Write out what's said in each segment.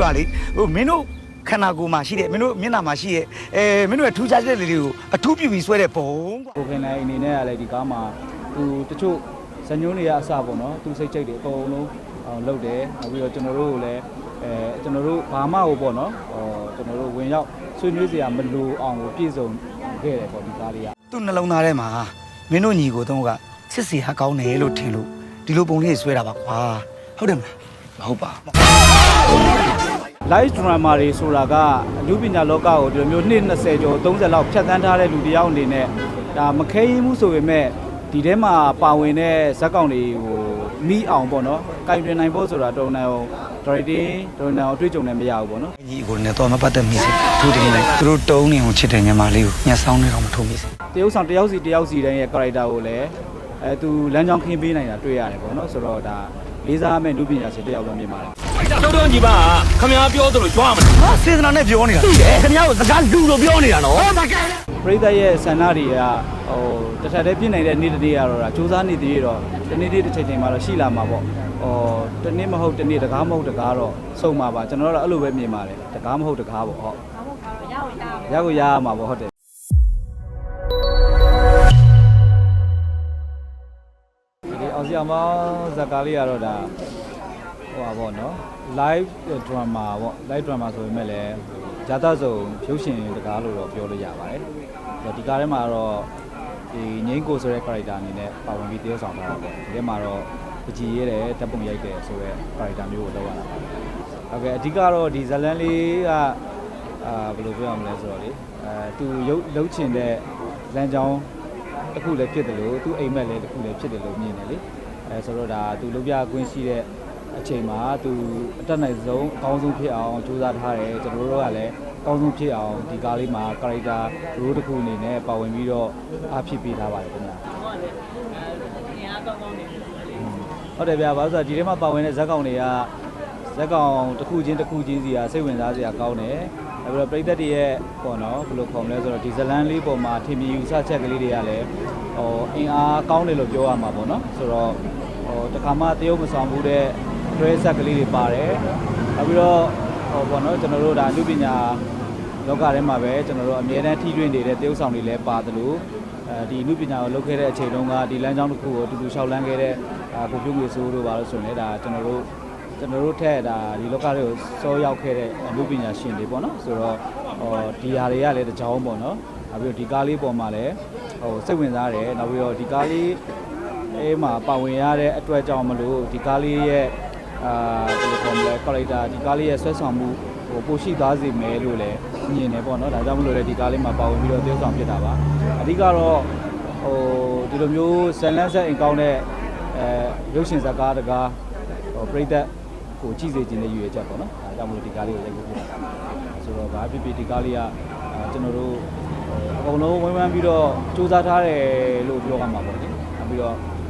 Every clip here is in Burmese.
ဆိုတာလေဟိုမင်းတို့ခန္ဓာကိုယ်မှာရှိတဲ့မင်းတို့မျက်နှာမှာရှိတဲ့အဲမင်းတို့ရဲ့ထူးခြားချက်လေးတွေကိုအထူးပြုပြီးဆွဲတဲ့ဘုံကွာကိုခင်လိုက်အနေနဲ့ကလည်းဒီကားမှာသူတချို့ဇညွန်းတွေကအစပေါ့နော်သူစိတ်ချိတ်တွေအကုန်လုံးအောင်လုပ်တယ်နောက်ပြီးတော့ကျွန်တော်တို့ကိုလည်းအဲကျွန်တော်တို့ဘာမှဟိုပေါ့နော်ဟောကျွန်တော်တို့ဝင်ရောက်ဆွေးနွေးစရာမလိုအောင်ကိုပြည့်စုံခဲ့တယ်ပေါ့ဒီကားလေးကသူ့နှလုံးသားထဲမှာမင်းတို့ညီကိုတုံးကချစ်စီဟာကောင်းတယ်လို့ထင်လို့ဒီလိုပုံလေးဆွဲတာပါကွာဟုတ်တယ်မလားမဟုတ်ပါဘူး live drama တွေဆိုတာကအမှုပညာလောကကိုဒီလိုမျိုးနှစ်20ကျော်30လောက်ဖြတ်သန်းထားတဲ့လူတစ်ယောက်အနေနဲ့ဒါမခဲရင်မှုဆိုပေမဲ့ဒီထဲမှာပါဝင်တဲ့ဇက်ကောင်တွေကိုမိအောင်ပေါ့နော်။ကင်တွင်နိုင်ဖို့ဆိုတာတော်တော်နိုင်အောင် directing တော်တော်နိုင်အောင်တွေ့ကြုံနေမရဘူးပေါ့နော်ညီကိုလည်းတော့မပတ်သက်မိစေသူတင်လိုက်သူတို့တုံးနေအောင်ချစ်တဲ့ညီမလေးကိုညှက်ဆောင်နေတော့မထုံးမိစေ။တရုပ်ဆောင်တယောက်စီတယောက်စီတိုင်းရဲ့ character ကိုလည်းအဲသူလမ်းကြောင်းခင်းပေးနိုင်တာတွေ့ရတယ်ပေါ့နော်။ဆိုတော့ဒါလေးစားမဲ့လူပညာရှင်တစ်ယောက်ပဲမြင်ပါတယ် တော်တော်ညီပါခမ ्या ပြောသလိုကြွားမလားဟာစေတနာနဲ့ပြောနေတာခင်ဗျားကိုစကားလူလို့ပြောနေတာနော်ပရိသတ်ရဲ့ဆန္ဒတွေကဟိုတစ်ထပ်တည်းပြည့်နိုင်တဲ့နေ့တစ်နေ့ကတော့ဒါစူးစမ်းနေသေးတော့ဒီနေ့တစ်ချိန်ချိန်မှာတော့ရှိလာမှာပေါ့ဟိုတနေ့မဟုတ်တနေ့တကားမဟုတ်တကားတော့စုံမှာပါကျွန်တော်တို့အဲ့လိုပဲမြင်ပါတယ်တကားမဟုတ်တကားပေါ့ဟုတ်ရကိုရရမှာပေါ့ဟုတ်တယ်ဒီအောင်စီအောင်မောင်းဇာကာလေးကတော့ဒါ ဟိုပါပေါ့နော် live drama ပေါ့ live drama ဆိုပေမဲ့လည်းဂျာတဆုံဖြုတ်ရှင်တကားလို့တော့ပြောလို့ရပါတယ်။ဒီကားထဲမှာတော့ဒီငိမ့်ကိုဆိုတဲ့ character အနေနဲ့ပါဝင်ပြီးတရုပ်ဆောင်ထားတာပေါ့။ဒီထဲမှာတော့ပကြီးရဲတယ်တပ်ပုံရိုက်တယ်ဆိုတဲ့ character မျိုးကိုလောက်ရတာပါ။ဟုတ်ကဲ့အဓိကတော့ဒီဇလန်လေးကအာဘယ်လိုပြောရမလဲဆိုတော့လေအဲသူရုပ်လှုပ်ချင်တဲ့လမ်းကြောင်းတစ်ခုလည်းဖြစ်တယ်လို့သူအိမ်မက်လည်းတစ်ခုလည်းဖြစ်တယ်လို့မြင်တယ်လေအဲဆိုတော့ဒါသူလုပ်ပြကွင်းရှိတဲ့ အချိန်မှာသူအတက်နိုင်ဆုံးအကောင်းဆုံးဖြစ်အောင်ကြိုးစားထားတယ်ကျွန်တော်တို့ကလည်းအကောင်းဆုံးဖြစ်အောင်ဒီကားလေးမှာ character role တစ်ခုအနေနဲ့ပါဝင်ပြီးတော့အားဖြစ်ပေးထားပါတယ်ခင်ဗျာဟုတ်တယ်ဗျာဘာလို့ဆိုတော့ဒီထဲမှာပါဝင်တဲ့ဇက်ကောင်တွေကဇက်ကောင်တစ်ခုချင်းတစ်ခုချင်းစီကစိတ်ဝင်စားစရာကောင်းတယ်နောက်ပြီးတော့ပြည်သက်တွေရဲ့ပေါ့နော်ဘယ်လိုခေါ်မလဲဆိုတော့ဒီဇလန်လေးပေါ်မှာထင်မြင်ယူဆချက်ကလေးတွေကလည်းဟိုအင်အားကောင်းတယ်လို့ပြောရမှာပေါ့နော်ဆိုတော့ဟိုတခါမှတရုပ်မဆောင်ဘူးတဲ့ တွဲဆက်ကလေးတွေပါတယ်နောက်ပြီးတော့ဟောပေါ့နော်ကျွန်တော်တို့ဒါအမှုပညာလောကထဲမှာပဲကျွန်တော်တို့အမြဲတမ်းထိတွေ့နေတဲ့တရုပ်ဆောင်တွေလည်းပါတယ်လို့အဲဒီအမှုပညာကိုလုပ်ခဲ့တဲ့အချိန်တုန်းကဒီလမ်းကြောင်းတစ်ခုကိုအတူတူလျှောက်လန်းခဲ့တဲ့အာကိုပြုံးငွေစိုးတို့ပါလို့ဆိုရင်လည်းဒါကျွန်တော်တို့ကျွန်တော်တို့ထက်ဒါဒီလောကတွေကိုစောရောက်ခဲ့တဲ့အမှုပညာရှင်တွေပေါ့နော်ဆိုတော့ဟောဒီဟာတွေကလည်းတကြောင်ပေါ့နော်နောက်ပြီးတော့ဒီကားလေးပေါ်မှာလည်းဟိုစိတ်ဝင်စားတယ်နောက်ပြီးတော့ဒီကားလေးအဲမှာပါဝင်ရတဲ့အတွက်ကြောင့်မလို့ဒီကားလေးရဲ့ အာဘယ်လိုခေါ်မလဲ character ဒီကားလေးရဲ့ဆွဲဆောင်မှုဟိုပိုရှိသားစေမယ်လို့လည်းမြင်တယ်ပေါ့နော်ဒါကြောင့်မလို့လည်းဒီကားလေးမှာပါဝင်ပြီးတော့ tiêu ဆောင်ဖြစ်တာပါအဓိကတော့ဟိုဒီလိုမျိုးဇန်လန်းဆက်အိမ်ကောင်းတဲ့အဲရုပ်ရှင်ဇာတ်ကားတကားဟိုပြိသက်ကိုကြည့်စေခြင်းနဲ့ရည်ရွယ်ချက်ပေါ့နော်ဒါကြောင့်မလို့ဒီကားလေးကိုရိုက်ဖို့ဖြစ်တာပါဆိုတော့ဘာဖြစ်ဖြစ်ဒီကားလေးကအာကျွန်တော်တို့ဟိုအကုန်လုံးဝန်းဝန်းပြီးတော့စူးစမ်းထားတယ်လို့ပြောရမှာပေါ့လေနောက်ပြီးတော့ဟို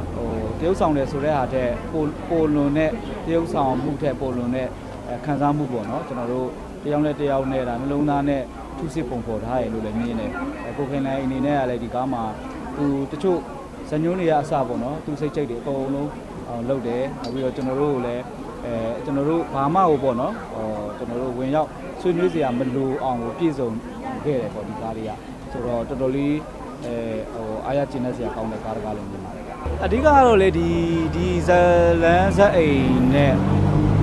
တရုပ်ဆောင်တယ်ဆိုတဲ့ဟာတဲ့ပိုပိုလွန်တဲ့တရုပ်ဆောင်မှုတဲ့ပိုလွန်တဲ့အဲခံစားမှုပေါ့နော်ကျွန်တော်တို့တယောက်နဲ့တယောက်နဲ့ဒါနှလုံးသားနဲ့ထုစစ်ပုံပေါ်ထားရလို့လည်းမြင်တယ်အဲကိုခင်လိုက်အနေနဲ့ကလည်းဒီကားမှာသူတချို့ဇညွန်းတွေကအစပေါ့နော်သူစိတ်ချိတ်တွေအကုန်လုံးအောင်လုပ်တယ်နောက်ပြီးတော့ကျွန်တော်တို့ကိုလည်းအဲကျွန်တော်တို့ဘာမှဟိုပေါ့နော်ဟောကျွန်တော်တို့ဝင်ရောက်ဆွေးနွေးစရာမလိုအောင်ကိုပြည့်စုံခဲ့တယ်ပေါ့ဒီကားလေးကဆိုတော့တော်တော်လေးအဲဟိုအားရကျဉ်းတဲ့စရာကောင်းတဲ့ကားတစ်ကားလို့မြင်ပါတယ် အဓိကကတော့လေဒီဒီဇလန်းဇက်အိမ်နဲ့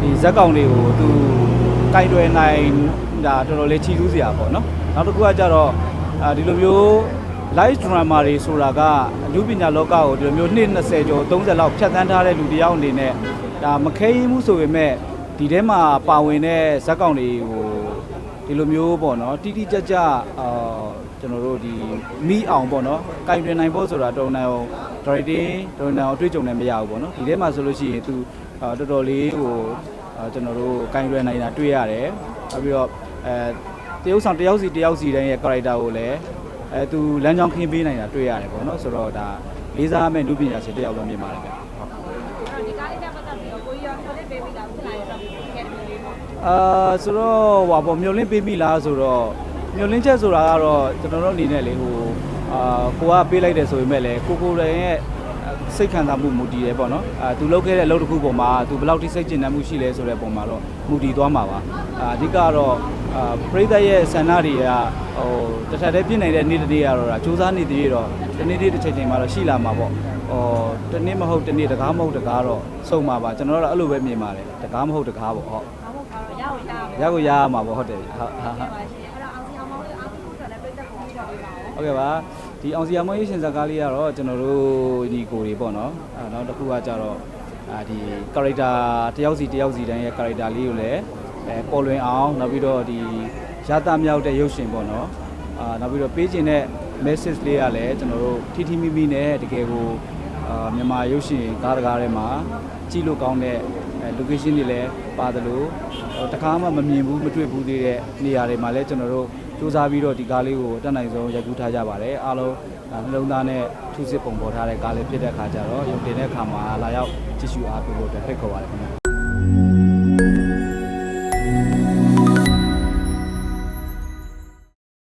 ဒီဇက်ကောင်တွေကိုသူကင်တွယ်နိုင်ဒါတော်တော်လေးချီးကျူးစရာပေါ့နော်နောက်တစ်ခုကကြတော့အာဒီလိုမျိုး live drama တွေဆိုတာကအမှုပညာလောကကိုဒီလိုမျိုးနှစ်20ကျော်30လောက်ဖြတ်သန်းထားတဲ့လူတစ်ယောက်အနေနဲ့ဒါမခဲရင်မှုဆိုပေမဲ့ဒီထဲမှာပါဝင်တဲ့ဇက်ကောင်တွေကိုဒီလိုမျိုးပေါ့နော်တိတိကျကျအာကျွန်တော်တို့ဒီမိအောင်ပေါ့နော်ကင်တွင်နိုင်ဖို့ဆိုတာတော်တော် နိုင်အောင် directing တော်တော်နိုင်အောင်တွေ့ကြုံနေမရဘူးပေါ့နော်ဒီထဲမှာဆိုလို့ရှိရင်သူအာတော်တော်လေးဟိုအာကျွန်တော်တို့ကင်တွင်နိုင်တာတွေ့ရတယ်နောက်ပြီးတော့အဲတရုပ်ဆောင်တယောက်စီတယောက်စီတိုင်းရဲ့ character ကိုလည်းအဲသူလမ်းကြောင်းခင်းပေးနိုင်တာတွေ့ရတယ်ပေါ့နော်ဆိုတော့ဒါလေးစားမဲ့လူပညာရှင်တစ်ယောက်ပဲမြင်ပါတယ်ဗျဟုတ်ဒီကားလေးတက်ပတ်သက်ပြီးတော့ကိုကြီးရောဆိုလေးပေးပြီးတာခုနကရောကဲတယ်လေးပေါ့အာဆိုတော့ဟွာပေါ့မျောလင်းပေးပြီလားဆိုတော့မျောလင်းချက်ဆိုတာကတော့ကျွန်တော်တို့အနေနဲ့လေဟို အာကိုကပေးလိုက်တယ်ဆိုပေမဲ့လေကိုကိုယ်တိုင်ရဲ့စစိတ်ခံစားမှုမူတည်တယ်ပေါ့နော်အာသူလုပ်ခဲ့တဲ့အလုပ်တစ်ခုပေါ်မှာသူဘယ်လောက်ထိစိတ်ကျဉ်တတ်မှုရှိလဲဆိုတဲ့ပုံမှာတော့မူတည်သွားမှာပါအာအဓိကတော့အာပရိသတ်ရဲ့ဆန္ဒတွေကဟိုတစ်ထပ်တည်းပြည့်နိုင်တဲ့နေ့တစ်နေ့ကတော့ဒါစူးစမ်းနေသေးတော့ဒီနေ့တစ်ချိန်ချိန်မှာတော့ရှိလာမှာပေါ့ဟိုတနေ့မဟုတ်တနေ့တကားမဟုတ်တကားတော့ဆုံးမှာပါကျွန်တော်တို့အဲ့လိုပဲမြင်ပါတယ်တကားမဟုတ်တကားပေါ့ဟုတ်ဘာမှမဟုတ်ရအောင်ရအောင်ရကိုရရမှာပေါ့ဟုတ်တယ်ဟုတ်ဟုတ် ဟုတ်ကဲ့ပါဒီအောင်စီယာမွေးရှင်ဇာကားလေးကတော့ကျွန်တော်တို့ဒီကိုတွေပေါ့နော်အဲနောက်တစ်ခုကကြတော့အာဒီ character တယောက်စီတယောက်စီတိုင်းရဲ့ character လေးကိုလည်းအဲပေါ်လွင်အောင်နောက်ပြီးတော့ဒီရတာမြောက်တဲ့ရုပ်ရှင်ပေါ့နော်အာနောက်ပြီးတော့ပေးခြင်းတဲ့ message လေးကလည်းကျွန်တော်တို့ထီထီမိမိနဲ့တကယ်ကိုအာမြန်မာရုပ်ရှင်ကားတကားထဲမှာကြည့်လို့ကောင်းတဲ့အဲ location တွေလည်းပါတယ်လို့တခါမှမမြင်ဘူးမတွေ့ဘူးသေးတဲ့နေရာတွေမှာလည်းကျွန်တော်တို့ စူးစမ်းပြီးတော့ဒီကားလေးကိုတက်နိုင်ဆုံးရိုက်ကူးထားကြပါတယ်အားလုံးဒါနှလုံးသားနဲ့ထူးစစ်ပုံပေါ်ထားတဲ့ကားလေးဖြစ်တဲ့အခါကျတော့ရုပ်တင်တဲ့အခါမှာလာရောက်ကြည့်ရှုအားပေးဖို့အတွက်ဖိတ်ခေါ်ပါတယ်ခင်ဗျာ